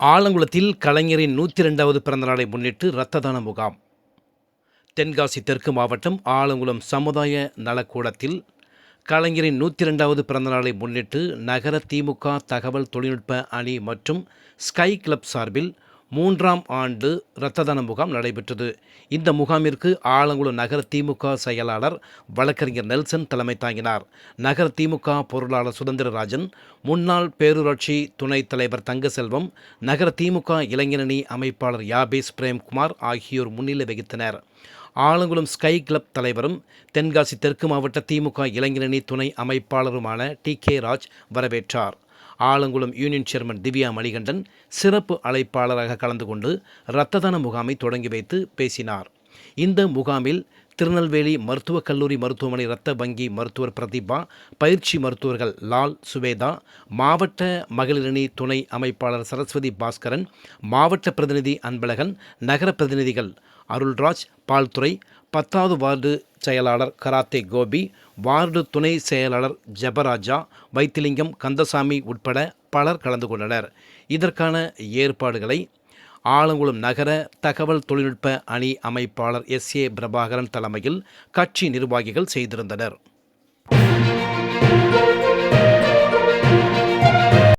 ஆலங்குளத்தில் கலைஞரின் நூற்றி ரெண்டாவது பிறந்தநாளை முன்னிட்டு இரத்த தான முகாம். தென்காசி தெற்கு மாவட்டம் ஆலங்குளம் சமுதாய நலக்கூடத்தில் கலைஞரின் நூற்றி ரெண்டாவது பிறந்தநாளை முன்னிட்டு நகர திமுக தகவல் தொழில்நுட்ப அணி மற்றும் ஸ்கை கிளப் சார்பில் மூன்றாம் ஆண்டு இரத்த தான முகாம் நடைபெற்றது. இந்த முகாமிற்கு ஆலங்குளம் நகர திமுக செயலாளர் வழக்கறிஞர் நெல்சன் தலைமை தாங்கினார். நகர திமுக பொருளாளர் சுதந்திரராஜன் முன்னாள் பேரூராட்சி துணைத் தலைவர் தங்கசெல்வம் நகர திமுக இளைஞரணி அமைப்பாளர் யாபேஸ் பிரேம்குமார் ஆகியோர் முன்னிலை வகித்தனர். ஆலங்குளம் ஸ்கை கிளப் தலைவரும் தென்காசி தெற்கு மாவட்ட திமுக இளைஞரணி துணை அமைப்பாளருமான டி கே ராஜ் வரவேற்றார். ஆலங்குளம் யூனியன் சேர்மன் திவ்யா மணிகண்டன் சிறப்பு அழைப்பாளராக கலந்து கொண்டு இரத்த தான முகாமை தொடங்கி வைத்து பேசினார். இந்த முகாமில் திருநெல்வேலி மருத்துவக் கல்லூரி மருத்துவமனை இரத்த வங்கி மருத்துவர் பிரதீபா பயிற்சி மருத்துவர்கள் லால் சுவேதா மாவட்ட மகளிரணி துணை அமைப்பாளர் சரஸ்வதி பாஸ்கரன் மாவட்ட பிரதிநிதி அன்பழகன் நகர பிரதிநிதிகள் அருள்ராஜ் பால்துறை பத்தாவது வார்டு செயலாளர் கராத்தே கோபி வார்டு துணை செயலாளர் ஜெபராஜா வைத்திலிங்கம் கந்தசாமி உட்பட பலர் கலந்து கொண்டனர். இதற்கான ஏற்பாடுகளை ஆலங்குளம் நகர தகவல் தொழில்நுட்ப அணி அமைப்பாளர் எஸ் ஏ பிரபாகரன் தலைமையில் கட்சி நிர்வாகிகள் செய்திருந்தனர்.